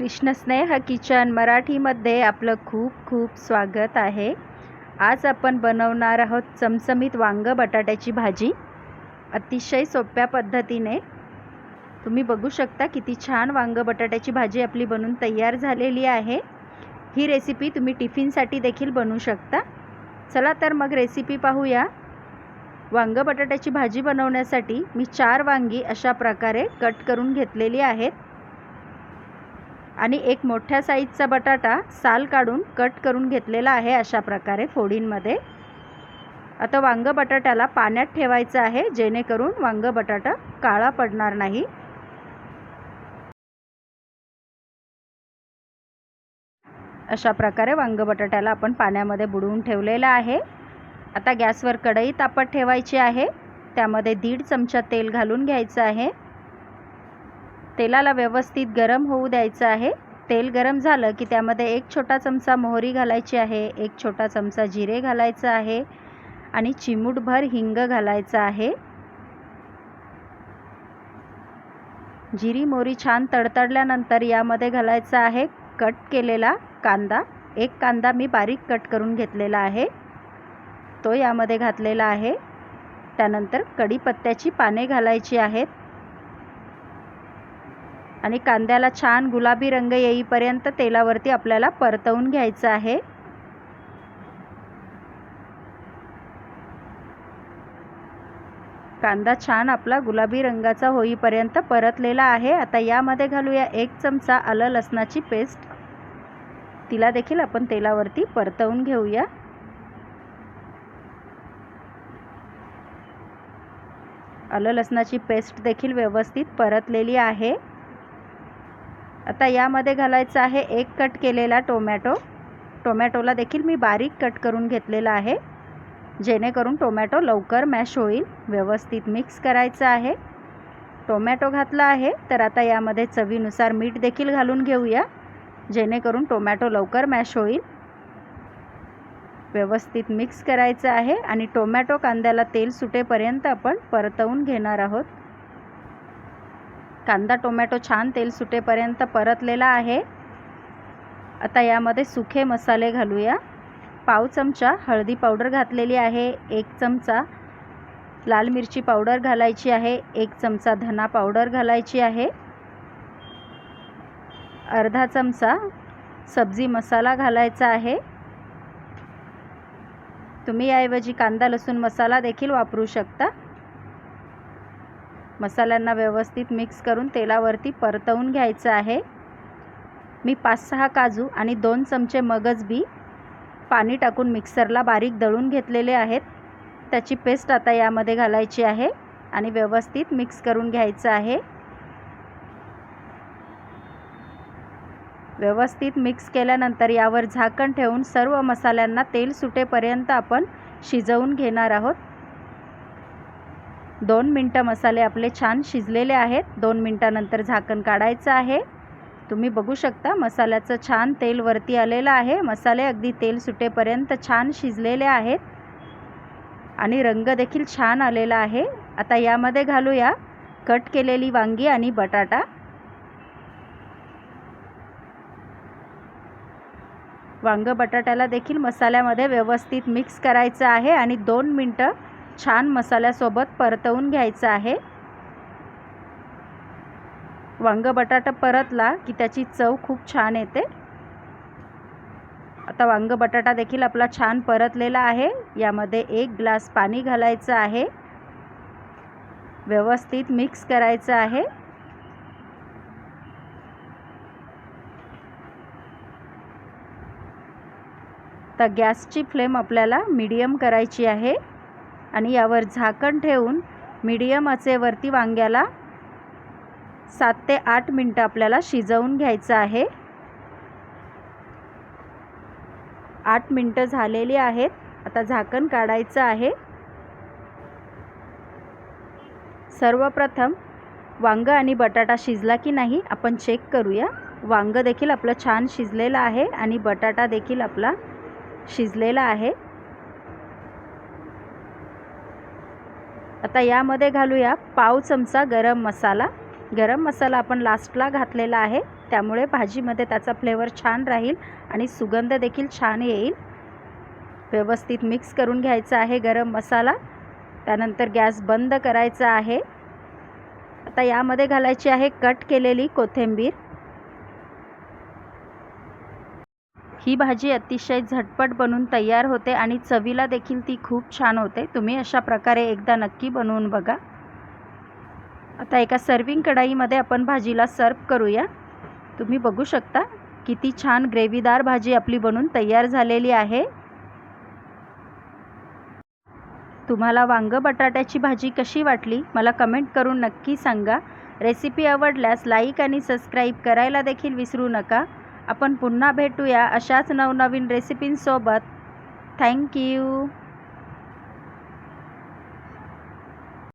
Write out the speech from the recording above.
कृष्णस्नेह kitchen मराठीमध्ये आपलं खूप खूप स्वागत आहे. आज आपण बनवणार आहोत चमचमीत वांग बटाट्याची भाजी. अतिशय सोप्या पद्धतीने. तुम्ही बघू शकता किती छान वांग बटाट्याची भाजी आपली बनून तयार झालेली आहे. ही रेसिपी तुम्ही टिफिनसाठी देखील बनवू शकता. चला तर मग रेसिपी पाहूया. वांग बटाट्याची भाजी बनवण्यासाठी मी चार वांगी अशा प्रकारे कट करून घेतलेली आहेत. आणि एक मोठ्या साईजचा बटाटा साल काढून कट करून घेतलेला आहे अशा प्रकारे फोडींमध्ये. आता वांग बटाट्याला पाण्यात ठेवायचं आहे जेणेकरून वांग बटाटा काळा पडणार नाही. अशा प्रकारे वांग बटाट्याला आपण पाण्यामध्ये बुडवून ठेवलेलं आहे. आता गॅसवर कढई तापत ठेवायची आहे. त्यामध्ये दीड चमचा तेल घालून घ्यायचं आहे. तेलाला व्यवस्थित गरम होऊ द्यायचं आहे. तेल गरम झालं की त्यामध्ये एक छोटा चमचा मोहरी घालायची आहे एक छोटा चमचा जिरे घालायचं आहे आणि चिमूटभर हिंग घालायचं आहे. जिरी मोहरी छान तडतडल्यानंतर यामध्ये घालायचा आहे कट केलेला कांदा. एक कांदा मी बारीक कट करून घेतलेला आहे. तो यामध्ये घातलेला आहे. त्यानंतर कढीपत्त्याची पाने घालायची आहेत. आणि कांद्याला छान गुलाबी रंग येईपर्यंत तेलावरती आपल्याला परतवून घ्यायचं आहे. कांदा छान आपला गुलाबी रंगाचा होईपर्यंत परतलेला आहे. आता यामध्ये घालूया एक चमचा आलं लसणाची पेस्ट. तिला देखील आपण तेलावरती परतवून घेऊया. आलं लसणाची पेस्ट देखील व्यवस्थित परतलेली आहे. आता यामध्ये घालायचं आहे एक कट केलेला टोमॅटो. टोमॅटोला देखील मी बारीक कट करून घेतलेला आहे. जेणेकरून टोमॅटो लवकर मॅश होईल. व्यवस्थित मिक्स करायचं आहे. टोमॅटो घातला आहे. तर आता यामध्ये चवीनुसार मीठ देखील घालून घेऊया. जेणेकरून टोमॅटो लवकर मॅश होईल. व्यवस्थित मिक्स करायचं आहे आणि टोमॅटो कांद्याला तेल सुटेपर्यंत आपण परतवून घेणार आहोत. कांदा टोमॅटो छान तेल सुटेपर्यंत परतलेला आहे. आता यामध्ये सुखे मसाले घालूया. पाव चमचा हळदी पावडर घातलेली आहे. एक चमचा लाल मिरची पावडर घालायची आहे. एक चमचा धना पावडर घालायची आहे. अर्धा चमचा सब्जी मसाला घालायचा आहे. तुम्ही याऐवजी कांदा लसूण मसाला देखील वापरू शकता. मसाल्यांना व्यवस्थित मिक्स करून तेलावरती परतवून घ्यायचं आहे. मी पाच सहा काजू आणि दोन चमचे मगज बी पाणी टाकून मिक्सरला बारीक दळून घेतलेले आहेत. त्याची पेस्ट आता यामध्ये घालायची आहे आणि व्यवस्थित मिक्स करून घ्यायचं आहे. व्यवस्थित मिक्स केल्यानंतर यावर झाकण ठेवून सर्व मसाल्यांना तेल सुटेपर्यंत आपण शिजवून घेणार आहोत. दोन मिनटं मसाले आपले छान शिजलेले आहेत. दोन मिनटानंतर झाकण काढायचं आहे. तुम्ही बघू शकता मसाल्याचं छान तेल वरती आलेलं आहे. मसाले अगदी तेल सुटेपर्यंत छान शिजलेले आहेत. आणि रंग देखील छान आलेला आहे. आता यामध्ये घालूया कट केलेली वांगी आणि बटाटा. वांग बटाट्याला देखील मसाल्यामध्ये व्यवस्थित मिक्स करायचं आहे आणि दोन मिनटं छान मसाल्यासोबत परतवून घ्यायचं आहे. वांग बटाटा परतला की त्याची चव खूप छान येते. आता वांग बटाटा देखील आपला छान परतलेला आहे. यामध्ये एक ग्लास पाणी घालायचं आहे. व्यवस्थित मिक्स करायचं आहे. तर गॅसची फ्लेम आपल्याला मीडियम करायची आहे. आणि यावर झाकण ठेवून मीडियम आचेवरती वांग्याला सात ते आठ मिनटं आपल्याला शिजवून घ्यायचं आहे. आठ मिनटं झालेली आहेत. आता झाकण काढायचं आहे. सर्वप्रथम वांग आणि बटाटा शिजला की नाही आपण चेक करूया. वांग देखील आपलं छान शिजलेलं आहे आणि बटाटा देखील आपला शिजलेला आहे. आता यामध्ये घालूया पाव चमचा गरम मसाला. गरम मसाला आपण लास्टला घातलेला आहे. त्यामुळे भाजीमध्ये त्याचा फ्लेवर छान राहील आणि सुगंध देखील छान येईल. व्यवस्थित मिक्स करून घ्यायचा आहे गरम मसाला. त्यानंतर गॅस बंद करायचा आहे. आता यामध्ये घालायची आहे कट केलेली कोथिंबीर. ही भाजी अतिशय झटपट बनून तयार होते आणि चवीला देखील ती खूप छान होते. तुम्ही अशा प्रकारे एकदा नक्की बनवून बघा. आता एका सर्विंग कढाईमध्ये आपण भाजीला सर्व करूया. तुम्ही बघू शकता किती छान ग्रेव्हीदार भाजी आपली बनून तयार झालेली आहे. तुम्हाला वांग बटाट्याची भाजी कशी वाटली मला कमेंट करून नक्की सांगा. रेसिपी आवडल्यास लाईक आणि सबस्क्राईब करायला देखील विसरू नका. आपण पुन्हा भेटूया अशाच नवनवीन रेसिपींसोबत थँक्यू